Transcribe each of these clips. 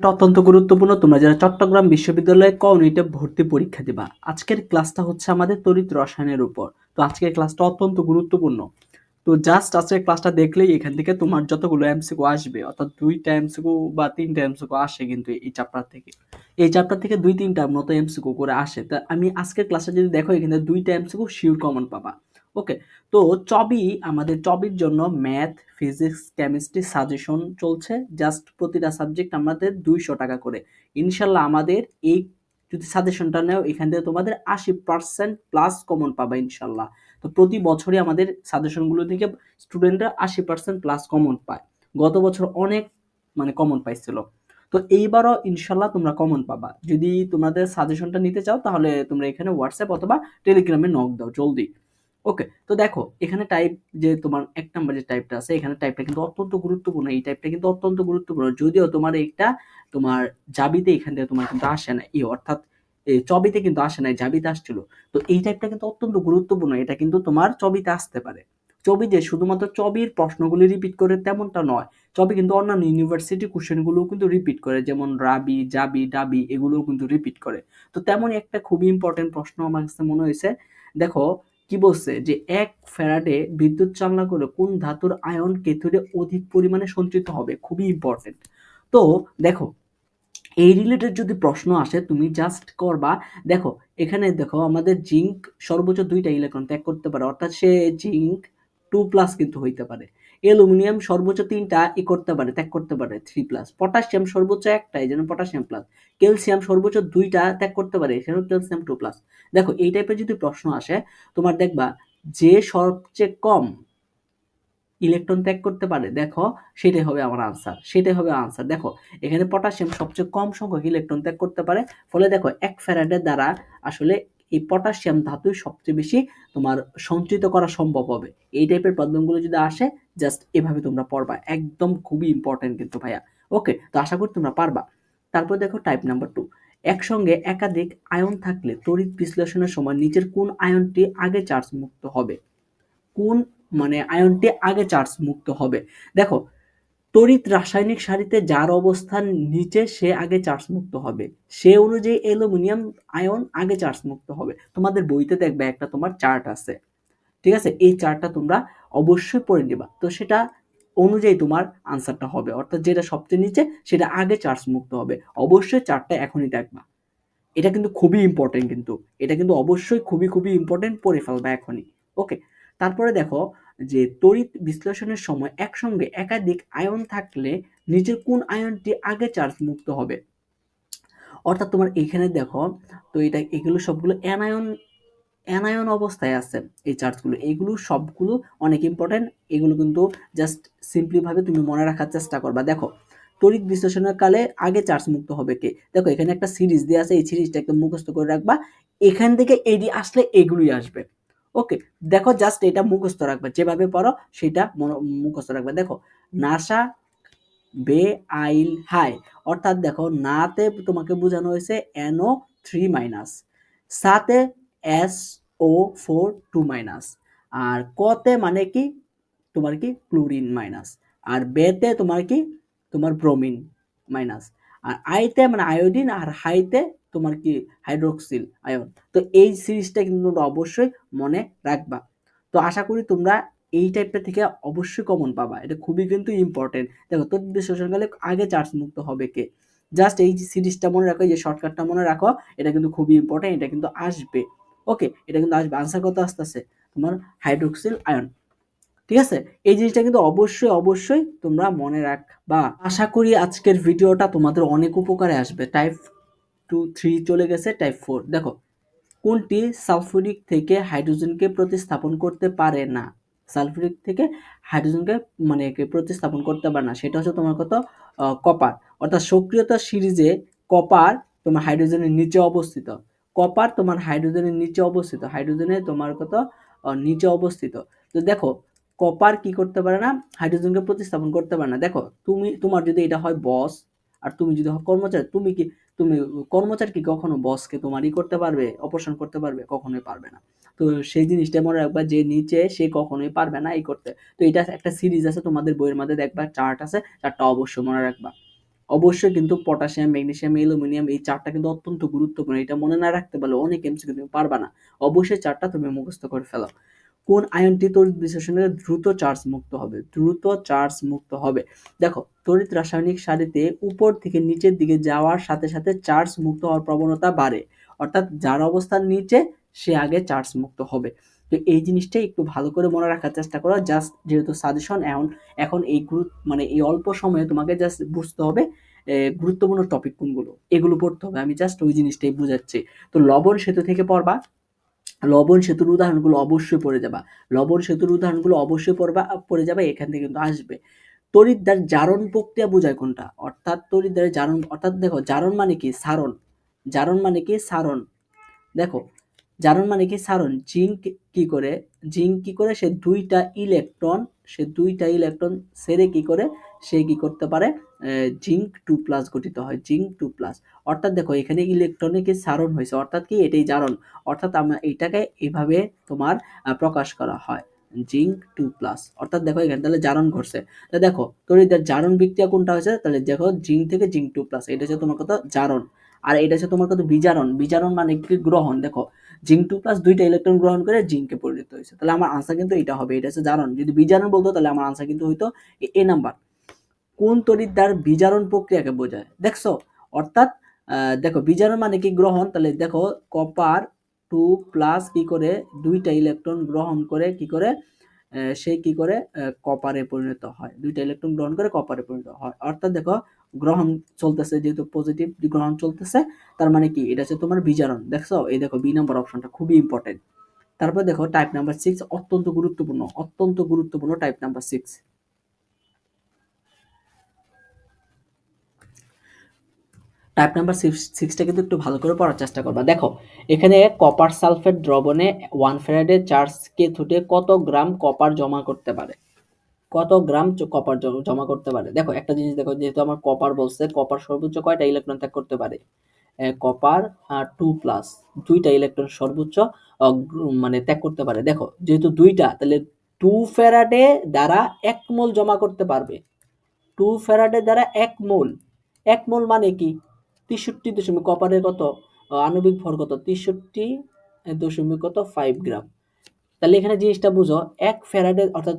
এটা অত্যন্ত গুরুত্বপূর্ণ, তোমরা যারা চট্টগ্রাম বিশ্ববিদ্যালয়ে ক ইউনিটে ভর্তি পরীক্ষা দিবা। আজকের ক্লাসটা হচ্ছে আমাদের তড়িৎ রসায়নের উপর। তো আজকের ক্লাসটা অত্যন্ত গুরুত্বপূর্ণ। তো জাস্ট আজকের ক্লাসটা দেখলেই এখান থেকে তোমার যতগুলো এমসিকিউ আসবে, অর্থাৎ দুইটা এমসিকিউ বা তিনটা এমসিকিউ আসে কিন্তু এই চ্যাপ্টার থেকে। এই চ্যাপ্টার থেকে দুই তিনটা মতো এমসিকিউ করে আসে। তা আমি আজকের ক্লাসে যদি দেখো, এখানে দুইটা এমসিকিউ শিওর কমন পাবা। ওকে তো চবি আমাদের চবির জন্য ম্যাথ ফিজিক্স কেমিস্ট্রি সাজেশন চলছে। জাস্ট প্রতিটা সাবজেক্ট আমাদের দুইশো টাকা করে। ইনশাল্লাহ আমাদের এই যদি সাজেশনটা নেও, এখান থেকে তোমাদের আশি পার্সেন্ট প্লাস কমন পাবে ইনশাল্লাহ। তো প্রতি বছরই আমাদের সাজেশনগুলো থেকে স্টুডেন্টরা আশি পার্সেন্ট প্লাস কমন পায়। গত বছর অনেক মানে কমন পাইছিল। তো এইবারও ইনশাল্লাহ তোমরা কমন পাবা। যদি তোমাদের সাজেশনটা নিতে চাও, তাহলে তোমরা এখানে হোয়াটসঅ্যাপ অথবা টেলিগ্রামে নক দাও, জলদি। ওকে তো দেখো, এখানে টাইপ যে তোমার এক নাম্বার যে টাইপটা আছে, এখানে টাইপটা কিন্তু অত্যন্ত গুরুত্বপূর্ণ। এই টাইপটা কিন্তু অত্যন্ত গুরুত্বপূর্ণ। যদিও তোমার এইটা তোমার জাবিতে এখান থেকে তোমার কিন্তু আসে না। এই অর্থাৎ চবিতে কিন্তু আসে না জাবিতে আসছিল। তো এই টাইপটা কিন্তু অত্যন্ত গুরুত্বপূর্ণ। এটা কিন্তু তোমার চবিতে আসতে পারে। চবি যে শুধুমাত্র চবির প্রশ্নগুলি রিপিট করে তেমনটা নয়, চবি কিন্তু অন্যান্য ইউনিভার্সিটি কোশ্চেনগুলোও কিন্তু রিপিট করে। যেমন রাবি, জাবি, ডাবি, এগুলোও কিন্তু রিপিট করে। তো তেমনই একটা খুবই ইম্পর্টেন্ট প্রশ্ন আমার কাছে মনে হয়েছে। দেখো কি বলছে? যে এক ফ্যারাডে বিদ্যুৎ চালনা করে কোন ধাতুর আয়ন কেতুরে অধিক পরিমাণে সঞ্চিত হবে? খুবই ইম্পর্টেন্ট তো দেখো, এই রিলেটেড যদি প্রশ্ন আসে, তুমি জাস্ট করবা, দেখো, এখানে দেখো আমাদের জিঙ্ক সর্বোচ্চ দুইটা ইলেকট্রন ত্যাগ করতে পারে, অর্থাৎ সে জিঙ্ক টু প্লাস কিন্তু হইতে পারে। অ্যালুমিনিয়াম সর্বোচ্চ তিনটা ই করতে পারে, ত্যাগ করতে পারে থ্রি প্লাস পটাশিয়াম সর্বোচ্চ একটাই যেন পটাশিয়াম প্লাস ক্যালসিয়াম সর্বোচ্চ দুইটা ত্যাগ করতে পারে সেখানে ক্যালসিয়াম টু প্লাস দেখো, এই টাইপের যদি প্রশ্ন আসে, তোমার দেখবা যে সবচেয়ে কম ইলেকট্রন ত্যাগ করতে পারে, দেখো, সেটাই হবে আমার আনসার সেটাই হবে আনসার দেখো, এখানে পটাশিয়াম সবচেয়ে কম সংখ্যক ইলেকট্রন ত্যাগ করতে পারে, ফলে দেখো এক ফ্যারাডের দ্বারা আসলে এই পটাশিয়াম ধাতুই সবচেয়ে বেশি তোমার সঞ্চিত করা সম্ভব হবে। এই টাইপের প্রবলেমগুলো যদি আসে জাস্ট এভাবে তোমরা পড়বা। একদম খুবই ইম্পর্টেন্ট কিন্তু ভাইয়া। ওকে তো আশা করি তোমরা পারবা। তারপর দেখো টাইপ নাম্বার টু একসঙ্গে একাধিক আয়ন থাকলে তড়িৎ বিশ্লেষণের সময় নিচের কোন আয়নটি আগে চার্জ মুক্ত হবে? কোন মানে আয়নটি আগে চার্জ মুক্ত হবে? দেখো তড়িৎ রাসায়নিক সারিতে যার অবস্থান নিচে, সে আগে চার্জ মুক্ত হবে। সে অনুযায়ী অ্যালুমিনিয়াম আয়ন আগে চার্জ মুক্ত হবে। তোমাদের বইতে দেখবে একটা তোমার চার্ট আছে। ঠিক আছে? এই চার্টটা তোমরা অবশ্যই পড়ে নিবা। তো সেটা অনুযায়ী তোমার আনসারটা হবে। অর্থাৎ যেটা সবচেয়ে নিচে, সেটা আগে চার্জ মুক্ত হবে। অবশ্যই চার্টটা এখনই দেখবা। এটা কিন্তু খুবই ইম্পর্টেন্ট কিন্তু। এটা কিন্তু অবশ্যই খুবই খুবই ইম্পর্টেন্ট পড়ে ফেলবা এখনই। ওকে তারপরে দেখো যে তড়িৎ বিশ্লেষণের সময় একসঙ্গে একাধিক আয়ন থাকলে নিচের কোন আয়নটি আগে চার্জ মুক্ত হবে? অর্থাৎ তোমার এখানে দেখো, তো এটা, এগুলো সবগুলো অ্যানায়ন অ্যানায়ন অবস্থায় আছে এই চার্জগুলো এগুলো সবগুলো অনেক ইম্পর্টেন্ট এগুলো কিন্তু জাস্ট সিম্পলিভাবে তুমি মনে রাখার চেষ্টা করবা। দেখো, তড়িৎ বিশ্লেষণের কালে আগে চার্জ মুক্ত হবে কে? দেখো, এখানে একটা সিরিজ দেওয়া আছে, এই সিরিজটা একদম মুখস্থ করে রাখবা। এখান থেকে এডি আসলে এগুলোই আসবে। ওকে দেখো জাস্ট এটা মুখস্থ রাখবে, যেভাবে পড়ো সেটা মুখস্থ রাখবে। দেখো, নাসা বে আইল হাই অর্থাৎ দেখো নাতে তোমাকে বোঝানো হয়েছে এনও থ্রি মাইনাস, সাতে S O four two minus, আর কতে মানে কি? তোমার কি? ক্লোরিন মাইনাস, আর বেতে তোমার কি? তোমার ব্রোমিন মাইনাস। আর আইতে মানে আয়োডিন আর হাইতে তোমার কি হাইড্রোক্সিল আয়ন। তো এই সিরিজটা কিন্তু তোমরা অবশ্যই মনে রাখবা। তো আশা করি তোমরা এই টাইপটা থেকে অবশ্যই কমন পাবা। এটা খুবই কিন্তু ইম্পর্টেন্ট দেখো তদ্বিদ শোষণকালে আগে চার্জ মুক্ত হবে কে? জাস্ট এই সিরিজটা মনে রাখো যে শর্টকাটটা মনে রাখো, এটা কিন্তু খুবই ইম্পর্টেন্ট এটা কিন্তু আসবে। ওকে এটা কিন্তু আসবে। আনসার কত আসতেছে? তোমার হাইড্রোক্সিল আয়ন। ঠিক আছে? এই জিনিসটা কিন্তু অবশ্যই অবশ্যই তোমরা মনে রাখবা আশা করি আজকের ভিডিওটা তোমাদের অনেক উপকারে আসবে। টাইপ টু থ্রি চলে গেছে টাইপ ফোর দেখো, কোনটি সালফুরিক থেকে হাইড্রোজেনকে প্রতিস্থাপন করতে পারে না? সালফুরিক থেকে হাইড্রোজেনকে মানে প্রতিস্থাপন করতে পারে না। সেটা হচ্ছে তোমার কত? কপার। অর্থাৎ সক্রিয়তা সিরিজে কপার তোমার হাইড্রোজেনের নিচে অবস্থিত। কপার তোমার হাইড্রোজেনের নিচে অবস্থিত। হাইড্রোজেনের তোমার কত? নিচে অবস্থিত। তো দেখো কপার কি করতে পারে না? হাইড্রোজেনকে প্রতিস্থাপন করতে পারে না। দেখো, তুমি, তোমার যদি এটা হয় বস আর তুমি যদি কর্মচারী, তুমি কি, তুমি কর্মচারী কি কখনো বসকে তোমারই করতে পারবে অপারেশন করতে পারবে? কখনোই পারবে না। তো সেই জিনিসটা মনে রাখবা যে নিচে সে কখনোই পারবে না এই করতে। তো এটা একটা সিরিজ আছে, তোমাদের বইয়ের মধ্যে দেখবা চার্ট আছে চারটা অবশ্যই মনে রাখবা। অবশ্যই কিন্তু পটাশিয়াম ম্যাগনেসিয়াম অ্যালুমিনিয়াম এই চারটা কিন্তু অত্যন্ত গুরুত্বপূর্ণ। এটা মনে না রাখতে পারলে অনেক এমসিকিউ তুমি পারবা না। অবশ্যই চারটা তুমি মুখস্থ করে ফেলো। কোন আয়নটি তড়িৎ বিশ্লেষণে দ্রুত চার্জ মুক্ত হবে? দ্রুত চার্জ মুক্ত হবে। দেখো, তড়িৎ রাসায়নিক সারিতে উপর থেকে নিচের দিকে যাওয়ার সাথে সাথে চার্জ মুক্ত হওয়ার প্রবণতা বাড়ে। অর্থাৎ যার অবস্থান নিচে, সে আগে চার্জ মুক্ত হবে। তো এই জিনিসটাই একটু ভালো করে মনে রাখার চেষ্টা করো। জাস্ট যেহেতু সাজেশন, এখন এখন এই গুরুত্ব মানে এই অল্প সময়ে তোমাকে জাস্ট বুঝতে হবে গুরুত্বপূর্ণ টপিক কোনগুলো। এগুলো পড়তে হবে। আমি জাস্ট ওই জিনিসটাই বুঝাচ্ছি। তো লবণ সেতু থেকে পড়বা। লবণ সেতুর উদাহরণগুলো অবশ্যই পড়ে যাবা। লবণ সেতুর উদাহরণগুলো অবশ্যই পড়বা, পড়ে যাবে, এখান থেকে কিন্তু আসবে। তড়িৎদ্বার জারণ প্রক্রিয়া বোঝায় কোনটা? অর্থাৎ তড়িৎদ্বারের জারণ, অর্থাৎ দেখো, জারণ মানে কি? সারণ। জারণ মানে কি? সারণ। দেখো, জারণ মানে কি? সারণ। জিঙ্ক কি করে? জিঙ্ক কি করে? সে দুইটা ইলেকট্রন, সে দুইটা ইলেকট্রন সেরে কি করে? সে কি করতে পারে? জিঙ্ক টু প্লাস গঠিত হয় জিঙ্ক টু প্লাস অর্থাৎ দেখো, এখানে ইলেকট্রনে কি সারণ হয়েছে? অর্থাৎ কি এটাই জারণ? অর্থাৎ আমরা এটাকে এইভাবে তোমার প্রকাশ করা হয় জিঙ্ক টু প্লাস অর্থাৎ দেখো, এখানে তাহলে জারণ ঘটছে। তা দেখো, তোর জারণ বিক্রিয়া কোনটা হয়েছে? তাহলে দেখো জিঙ্ক থেকে জিঙ্ক টু প্লাস এটা হচ্ছে তোমার কথা জারণ। আর এটা হচ্ছে তোমার কত বিজারণ। বিজারণ মানে কি? গ্রহণ। দেখো জিঙ্ক টু প্লাস দুইটা ইলেকট্রন গ্রহণ করে জিঙ্কে পরিণত হয়েছে। তাহলে আমার আনসার কিন্তু এটা হবে। এটা হচ্ছে জারণ। যদি বিজারণ বলতো, তাহলে আমার আনসার কিন্তু হইতো এ নাম্বার কোন তরিদ্বার বিজারণ প্রক্রিয়াকে বোঝায়? দেখছ? অর্থাৎ দেখো, বিজারণ মানে কি গ্রহণ? তাহলে দেখো, কপার টু প্লাস কি করে? দুইটা ইলেকট্রন গ্রহণ করে কি করে? সে কি করে? কপারে পরিণত হয়। দুইটা ইলেকট্রন গ্রহণ করে কপারে পরিণত হয়। অর্থাৎ দেখো, গ্রহণ চলতেছে, যেহেতু পজিটিভ গ্রহণ চলতেছে, তার মানে কি? এটা হচ্ছে তোমার বিজারণ। দেখছ? এই দেখো বি নাম্বার অপশনটা খুবই ইম্পর্টেন্ট তারপর দেখো টাইপ নাম্বার সিক্স অত্যন্ত গুরুত্বপূর্ণ অত্যন্ত গুরুত্বপূর্ণ type number six type number সিক্সটা কিন্তু একটু ভালো করে পড়ার চেষ্টা করবা। দেখো, এখানে কপার সালফেট দ্রবণে ওয়ান ফেরাডে চার্জ কে থুটে কত গ্রাম কপার জমা করতে পারে? কত গ্রাম কপার জমা করতে পারে? দেখো, একটা জিনিস দেখো, যেহেতু আমার কপার বলছে কপার সর্বোচ্চ কয়টা ইলেকট্রন ত্যাগ করতে পারে? কপার টু প্লাস দুইটা ইলেকট্রন সর্বোচ্চ মানে ত্যাগ করতে পারে। দেখো, যেহেতু দুইটা, তাহলে টু ফেরাডে দ্বারা এক মোল জমা করতে পারবে। টু ফেরাডে দ্বারা এক মোল। এক মোল মানে কি? তেষট্টি দশমিক কপারের কত? আণবিক ভর কত? তেষট্টি দশমিক কত? ফাইভ গ্রাম তাহলে এখানে জিনিসটা বুঝো, এক ফেরাডে অর্থাৎ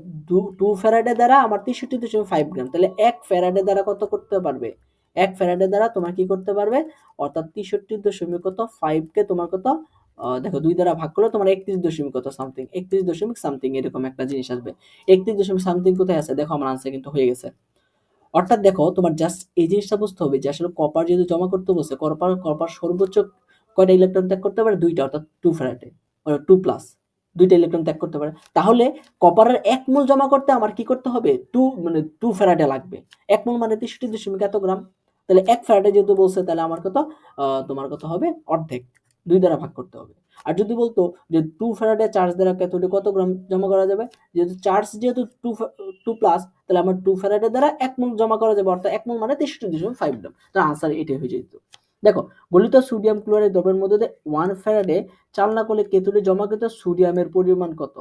টু ফেরাডে দ্বারা আমার তেষট্টি দশমিক ফাইভ গ্রাম তাহলে এক ফেরাডে দ্বারা কত করতে পারবে? এক ফেরাডে দ্বারা তোমার কি করতে পারবে? অর্থাৎ তেষট্টি দশমিক কত? ফাইভকে তোমার কত? দেখো দুই দ্বারা ভাগ করলে তোমার একত্রিশ দশমিক কত সামথিং একত্রিশ দশমিক সামথিং এরকম একটা জিনিস আসবে। একত্রিশ দশমিক সামথিং কোথায় আছে? দেখো আমার আনসার কিন্তু হয়ে গেছে। অর্থাৎ দেখো, তোমার জাস্ট এই জিনিসটা বুঝতে হবে যে আসলে কপার যেহেতু জমা করতে বলছে কপার কপার সর্বোচ্চ কয়টা ইলেকট্রন ত্যাগ করতে পারে? দুইটা, অর্থাৎ টু ফ্যারাটে টু প্লাস দুইটা ইলেকট্রন ত্যাগ করতে পারে। তাহলে কপারের এক মোল জমা করতে আমার কি করতে হবে? টু মানে টু ফ্যারাডে লাগবে। এক মোল মানে তেষট্টি দশমিক এত গ্রাম। তাহলে এক ফ্যারাডে যেহেতু বলছে, তাহলে আমার কত? তোমার কত হবে? অর্ধেক। দুই দ্বারা ভাগ করতে হবে। আর যদি বলতো যে টু ফ্যারাডে চার্জ দ্বারা ক্যাথোডে কত গ্রাম জমা করা যাবে? যেহেতু চার্জ যেহেতু টু টু প্লাস তাহলে আমার টু ফ্যারাডে দ্বারা এক মোল জমা করা যাবে, অর্থাৎ এক মোল মানে তেষট্টি দশমিক ফাইভ গ্রাম। তার আনসার এটাই হয়ে যেত। দেখো, গলিত সোডিয়াম ক্লোরাইড দ্রবের মধ্যে ওয়ান ফ্যারাডে চালনা করলে কেতুলে জমাকৃত সোডিয়ামের পরিমাণ কত?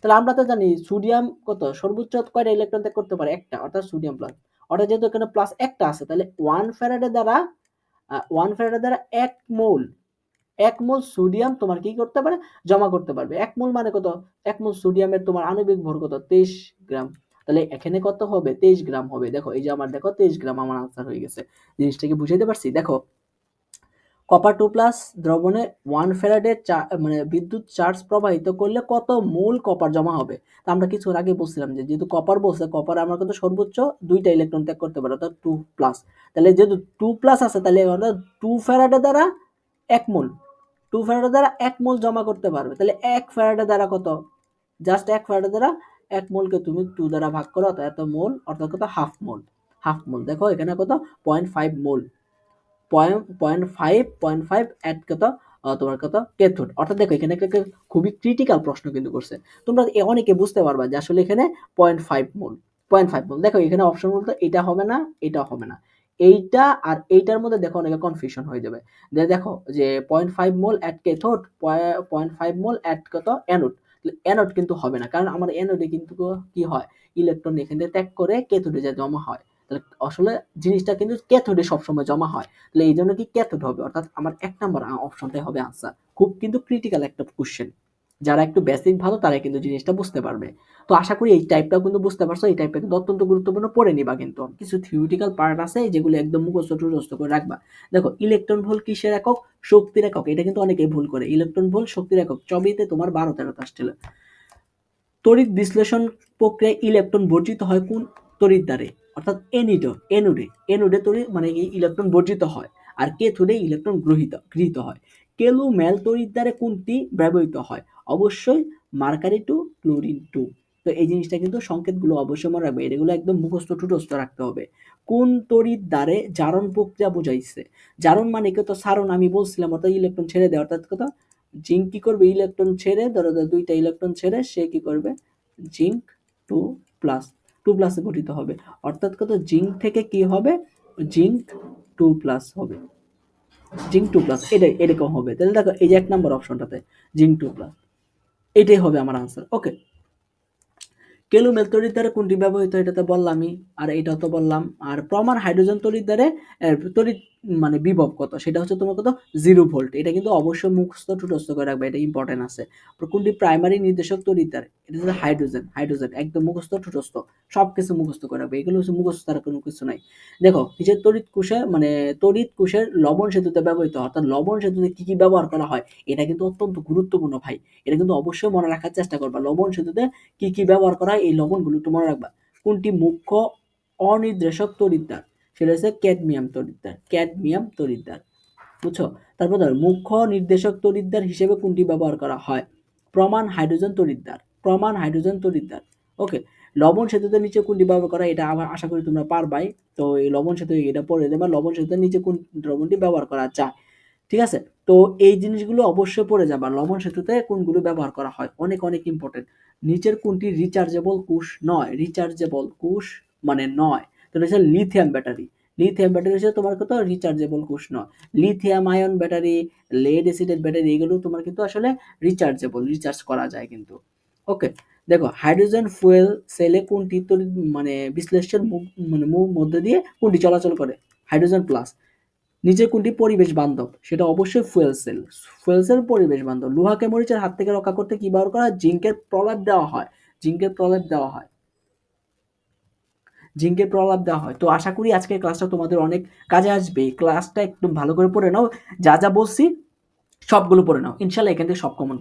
তাহলে আমরা তো জানি সোডিয়াম কত? সর্বোচ্চ কয়টা ইলেকট্রন ত্যাগ করতে পারে? একটা, অর্থাৎ সোডিয়াম প্লাস অর্থাৎ যেহেতু এখানে প্লাস একটা আছে, তাহলে ওয়ান ফ্যারাডে দ্বারা ওয়ান ফ্যারাডে দ্বারা এক মোল এক মোল সোডিয়াম তোমার কি করতে পারে? জমা করতে পারবে। এক মোল মানে কত? এক মোল সোডিয়ামের তোমার আণবিক ভর কত? তেইশ গ্রাম। তাহলে এখানে কত হবে? তেইশ গ্রাম হবে। দেখো, এই যে আমার, দেখো, তেইশ গ্রাম আমার আনসার হয়ে গেছে। জিনিসটাকে বুঝাইতে পারছি? দেখো কপার টু প্লাস দ্রবণে ওয়ান ফেরাডে মানে বিদ্যুৎ চার্জ প্রবাহিত করলে কত মূল কপার জমা হবে? তা আমরা কিছু আগে বলছিলাম যে, যেহেতু কপার বলছে কপার আমরা কিন্তু সর্বোচ্চ দুইটা ইলেকট্রন ত্যাগ করতে পারি, অর্থাৎ টু প্লাস তাহলে যেহেতু টু প্লাস আছে, তাহলে টু ফেরাডে দ্বারা এক মোল টু ফ্যারাডে দ্বারা এক মোল জমা করতে পারবে। তাহলে এক ফ্যারাডে দ্বারা কত? জাস্ট এক ফ্যারাডে দ্বারা এক মোলকে তুমি টু দ্বারা ভাগ করো এত মোল, অর্থাৎ কত? Half mole. Half mole. দেখো, এখানে কত? Point five mole. Point five point five at কত? তোমার কত? কেথোড অর্থাৎ দেখো, এখানে একটা খুবই ক্রিটিক্যাল প্রশ্ন কিন্তু করছে। তোমরা অনেকে বুঝতে পারবা যে আসলে এখানে point five mole. Point five mole. দেখো, এখানে অপশন বলতে এটা হবে না, এটা হবে না। এইটা আর এইটার মধ্যে দেখো অনেকে কনফিউশন হয়ে যাবে। যে দেখো যে point five mole at cathode point five mole at কত? অ্যানোড অ্যানোড কিন্তু হবে না, কারণ আমার অ্যানোডে কিন্তু কি হয়? ইলেকট্রন এখান থেকে ত্যাগ করে কেথোডে যা জমা হয়। তাহলে আসলে জিনিসটা কিন্তু ক্যাথোডে সবসময় জমা হয়। তাহলে এই জন্য কি ক্যাথোড হবে? অর্থাৎ আমার এক নম্বর অপশনটাই হবে আনসার খুব কিন্তু ক্রিটিক্যাল একটা কোশ্চেন যারা একটু বেসিক ভালো তারা কিন্তু জিনিসটা বুঝতে পারবে। তো আশা করি এই টাইপটাও কিন্তু বুঝতে পারছ, এই টাইপটা কিন্তু অত্যন্ত গুরুত্বপূর্ণ, পড়ে নিবা কিন্তু। কিছু থিওরিটিক্যাল পার্ট আছে যেগুলো একদম মুখস্থ টুখস্থ করে রাখবা। দেখো ইলেকট্রন ভোল কিসের একক? শক্তির একক। এটা কিন্তু অনেকেই ভুল করে। ইলেকট্রন ভোল শক্তির একক। চবিতে তোমার বারো তেরোতে আসছিল তড়িৎ বিশ্লেষণ প্রক্রিয়ায় ইলেকট্রন বর্জিত হয় কোন তড়িৎ দ্বারে? অর্থাৎ এনিডো এনুডে এনুডে তড়িৎ মানে ইলেকট্রন বর্জিত হয়। আর কেথোডে ইলেকট্রন গ্রহিত, গৃহীত হয়। কেলু মেল তড়িৎ দ্বারে কোনটি ব্যবহৃত হয়? অবশ্যই মার্কারি টু ক্লোরিন টু। তো এই জিনিসটা কিন্তু সংকেতগুলো অবশ্যই মনে রাখবে। এগুলো একদম মুখস্থ টুটস্থ রাখতে হবে। কোন তড়িৎ দ্বারে জারণ প্রক্রিয়া বোঝাইছে? জারণ মানে কি তো সারণ, আমি বলছিলাম, অর্থাৎ ইলেকট্রন ছেড়ে দেয় অর্থাৎ কথা জিঙ্ক কি করবে? ইলেকট্রন ছেড়ে, ধরো দুইটা ইলেকট্রন ছেড়ে, সে কি করবে? জিঙ্ক টু প্লাস, টু প্লাসে গঠিত হবে। অর্থাৎ কত? জিঙ্ক থেকে কি হবে? জিঙ্ক টু প্লাস হবে। জিঙ্ক টু প্লাস এটা এরকম হবে। তাহলে দেখো, এই যে এক নম্বর অপশনটাতে জিঙ্ক টু প্লাস এটাই হবে আমার আনসার ওকে কেলুমেল তৈরির দ্বারা কোনটি ব্যবহৃত এটা তো বললামই, আর এটাও তো বললাম। আর প্রমাণ হাইড্রোজেন তৈরির দ্বারা তড়িৎ মানে বিভব কত? সেটা হচ্ছে তোমার কত? জিরো ভোল্ট এটা কিন্তু অবশ্যই মুখস্থ টুটস্থ করে রাখবে, এটা ইম্পর্টেন্ট আছে। কোনটি প্রাইমারি নির্দেশক দ্বারা? এটা হচ্ছে হাইড্রোজেন হাইড্রোজেন একদম মুখস্থ টুটস্থ সব কিছু মুখস্থ করে রাখবে। এগুলো হচ্ছে মুখস্থ তার কোনো কিছু নাই। দেখো নিজের তড়িৎ কোষে মানে তড়িৎ কোষের লবণ সেতুতে ব্যবহৃত হয় অর্থাৎ লবণ সেতুতে কি কি ব্যবহার করা হয়, এটা কিন্তু অত্যন্ত গুরুত্বপূর্ণ ভাই। এটা কিন্তু অবশ্যই মনে রাখার চেষ্টা করবা, লবণ সেতুতে কি কি ব্যবহার করা হয়, এই লবণগুলো একটু মনে রাখবা। কোনটি মুখ্য অনির্দেশক তড়িৎদ্বার সেটা হচ্ছে ক্যাডমিয়াম তড়িৎদ্বার ক্যাডমিয়াম তড়িৎদ্বার বুঝছ? তারপর ধর, মুখ্য নির্দেশক তড়িৎদ্বার হিসেবে কোনটি ব্যবহার করা হয়? প্রমাণ হাইড্রোজেন তড়িৎদ্বার প্রমাণ হাইড্রোজেন তড়িৎদ্বার ওকে? লবণ সেতুতে নিচে কোনটি ব্যবহার করা এটা আবার আশা করি তোমরা পারবাই। তো এই লবণ সেতু, এটা পড়ে দেবা, লবণ সেতুতে নিচে কোন দ্রবণটি ব্যবহার করা যায়? ঠিক আছে? তো এই জিনিসগুলো অবশ্যই পড়ে যাবা, লবণ সেতুতে কোনগুলো ব্যবহার করা হয়? অনেক অনেক ইম্পর্টেন্ট নিচের কোনটি রিচার্জেবল কোষ নয়? রিচার্জেবল কোষ মানে নয়। তো এটা হচ্ছে লিথিয়াম ব্যাটারি লিথিয়াম ব্যাটারি হচ্ছে তোমার কত রিচার্জেবল নয়। লিথিয়াম আয়ন ব্যাটারি লেড অ্যাসিডের ব্যাটারি এগুলো তোমার কিন্তু আসলে রিচার্জেবল রিচার্জ করা যায় কিন্তু। ওকে দেখো হাইড্রোজেন ফুয়েল সেলে কোনটি তড়িৎ মানে বিশ্লেষের মানে মধ্য দিয়ে কোনটি চলাচল করে? হাইড্রোজেন প্লাস নিচে কোনটি পরিবেশ বান্ধব? সেটা অবশ্যই ফুয়েল সেল ফুয়েল সেল পরিবেশ বান্ধব। লোহাকে মরিচের হাত থেকে রক্ষা করতে কি ব্যবহার করা জিঙ্কের প্রলাপ দেওয়া হয়। জিঙ্কের প্রলাপ দেওয়া হয়। জিঙ্কের প্রভাব দেওয়া হয়। তো আশা করি আজকের ক্লাসটা তোমাদের অনেক কাজে আসবে। ক্লাসটা একদম ভালো করে পড়ে নাও। যা যা বলছি সবগুলো পড়ে নাও। ইনশাল্লাহ এখান থেকে সব কমন